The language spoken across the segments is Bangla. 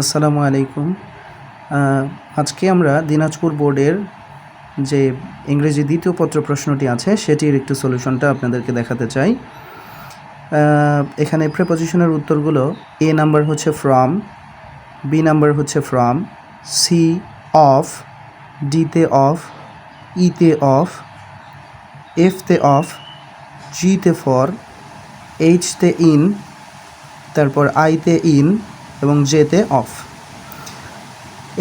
আসসালামু আলাইকুম। আজকে আমরা দিনাজপুর বোর্ডের যে ইংরেজি দ্বিতীয় পত্র প্রশ্নটি আছে, সেটির একটু সলিউশনটা আপনাদেরকে দেখাতে চাই। এখানে প্রেপোজিশনের উত্তরগুলো এ নাম্বার হচ্ছে ফ্রম বি নাম্বার হচ্ছে ফ্রম সি অফ ডিতে অফ ইতে অফ এফতে অফ জিতে ফর এইচতে ইন তারপর আইতে ইন এবং জেতে অফ।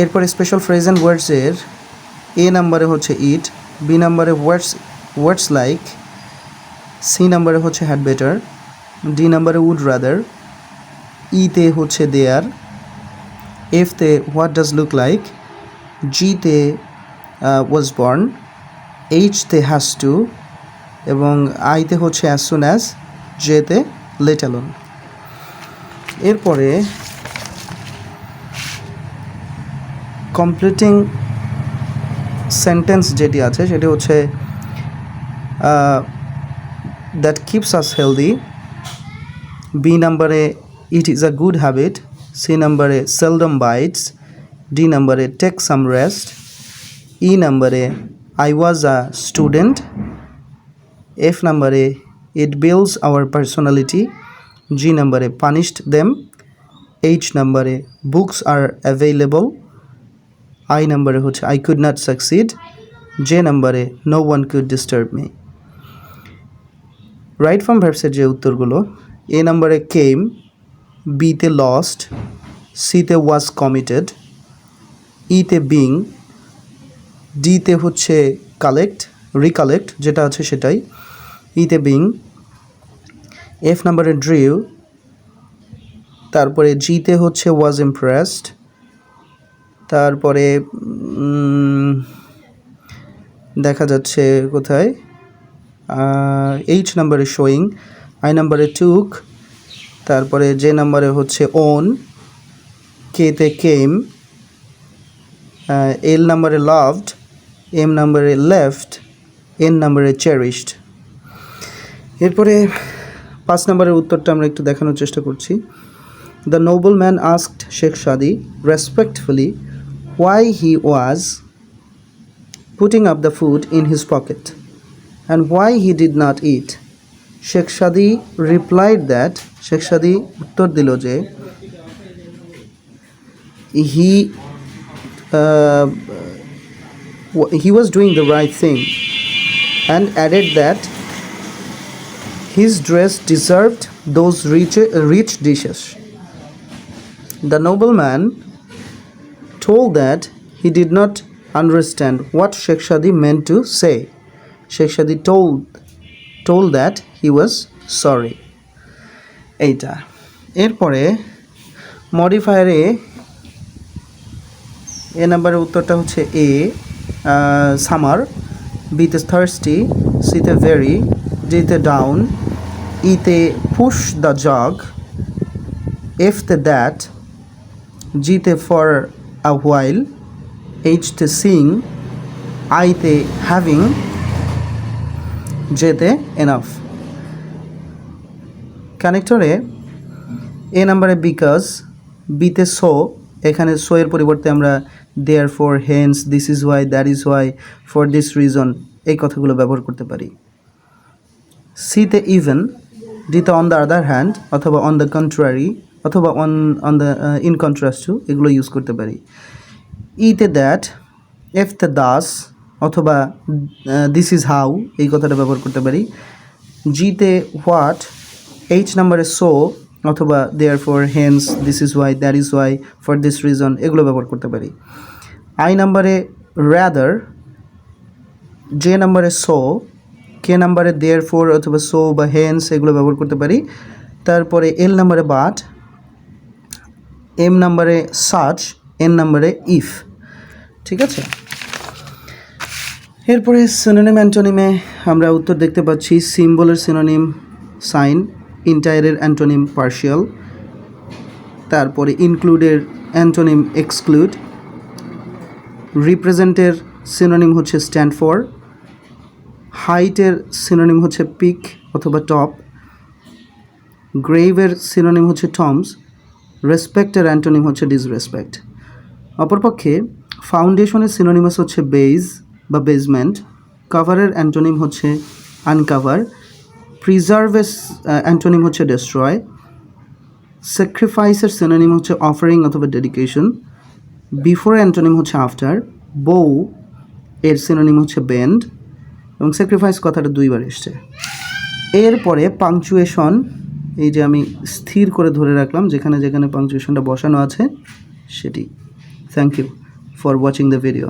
এরপর স্পেশাল ফ্রেজ অ্যান্ড ওয়ার্ডসের এ নাম্বারে হচ্ছে ইট বি নাম্বারে ওয়ার্ডস ওয়ার্ডস লাইক সি নাম্বারে হচ্ছে হ্যাড বেটার ডি নাম্বারে উড রাদার ইতে হচ্ছে দেয়ার এফতে হোয়াট ডাজ লুক লাইক জিতে ওয়াজ বর্ন এইচতে হ্যাজ টু এবং আইতে হচ্ছে অ্যাজ সুন অ্যাজ জেতে লেট অ্যালোন এরপরে কমপ্লিটিং সেন্টেন্স যেটি আছে, সেটি হচ্ছে that keeps us healthy B নাম্বারে it is a good habit C নাম্বারে সেলডম বাইটস ডি নাম্বারে টেক সাম রেস্ট ই নাম্বারে I was a student F নাম্বারে it builds our personality G নাম্বারে পানিশড দেম এইচ নাম্বারে বুকস আর অ্যাভেলেবল আই নাম্বারে হচ্ছে I could not succeed J নাম্বারে no one could disturb me right from ভার্বসের যে উত্তরগুলো এ নাম্বারে কেম বিতে লস্ট সিতে ওয়াজ কমিটেড ইতে বিং ডিতে হচ্ছে কালেক্ট রিকালেক্ট যেটা আছে সেটাই ইতে বিং এফ নাম্বারে ড্রিউ তারপরে জিতে হচ্ছে ওয়াজ ইমপ্রেসড তারপরে দেখা যাচ্ছে কোথায়? এইচ নাম্বারে শোয়িং আই নাম্বারে টুক তারপরে যে নাম্বারে হচ্ছে ওন কেতে কেম এল নাম্বারে লাভড এম নাম্বারে লেফট এন নাম্বারে চেরিশড এরপরে, পাঁচ নম্বরের উত্তরটা আমরা একটু দেখানোর চেষ্টা করছি। The noble man asked Sheikh Saadi respectfully why he was putting up the food in his pocket and why he did not eat. Sheikh Shadi replied that Sheikh Shadi উত্তর দিল যে he uh, he was doing the right thing and added that his dress deserved those rich, rich dishes. The nobleman told that he did not understand what Sheikh Shadi meant to say. Sheikh Shadi told told that he was sorry. এইটা এরপরে মডিফায়ারে এ নাম্বারের উত্তরটা হচ্ছে এ সামার বিতে থার্সটি সিতে ভেরি ডিতে ডাউন ইতে পুশ দ্য জগ এফতে দ্যাট জিতে ফর a while, H তে seeing, I তে having, J তে enough. কানেক্টরে এ নাম্বারে বিকজ বিতে সো এখানে সো এর পরিবর্তে আমরা therefore hence this is why that is why for this reason এই কথাগুলো ব্যবহার করতে পারি সিতে ইভেন ডিতে অন দ্য আদার হ্যান্ড অথবা অন দ্য কন্ট্রারি অথবা on on the in contrast to এগুলো ইউজ করতে পারি। ইতে দ্যাট এফ তে দাস অথবা দিস ইজ হাউ এই কথাটা ব্যবহার করতে পারি। জিতে হোয়াট এইচ নাম্বারে সো অথবা therefore hence this is why that is why for this reason এগুলো ব্যবহার করতে পারি। আই নাম্বারে র্যাদার যে নাম্বারে সো কে নাম্বারে দেয়ার ফোর অথবা সো বা হেন্স এগুলো ব্যবহার করতে পারি। তারপরে এল নাম্বারে বাট এম নাম্বারে সার্চ এন নাম্বারে ইফ ঠিক আছে? এরপরে সিনোনিম অ্যান্টোনিমে আমরা উত্তর দেখতে পাচ্ছি সিম্বলের সিনোনিম সাইন ইন্টায়ারের অ্যান্টোনিম পার্শিয়াল তারপরে ইনক্লুডের অ্যান্টোনিম এক্সক্লুড রিপ্রেজেন্টের সিনোনিম হচ্ছে স্ট্যান্ড ফর হাইটের সিনোনিম হচ্ছে পিক অথবা টপ গ্রেভের সিনোনিম হচ্ছে টমস রেসপেক্টের অ্যান্টোনিম হচ্ছে ডিসরেসপেক্ট অপরপক্ষে ফাউন্ডেশনের সিনোনিমাস হচ্ছে বেজ বা বেজমেন্ট কাভারের অ্যান্টোনিম হচ্ছে আনকাভার প্রিজার্ভের অ্যান্টোনিম হচ্ছে ডেস্ট্রয় স্যাক্রিফাইসের সিনোনিম হচ্ছে অফারিং অথবা ডেডিকেশন বিফোর অ্যান্টোনিম হচ্ছে আফটার বউ এর সিনোনিম হচ্ছে বেন্ড এবং স্যাক্রিফাইস কথাটা দুইবার এসছে। এরপরে পাংচুয়েশন এই যে আমি স্থির করে ধরে রাখলাম, যেখানে যেখানে পাংচুয়েশনটা বসানো আছে, সেটি। Thank you for watching the video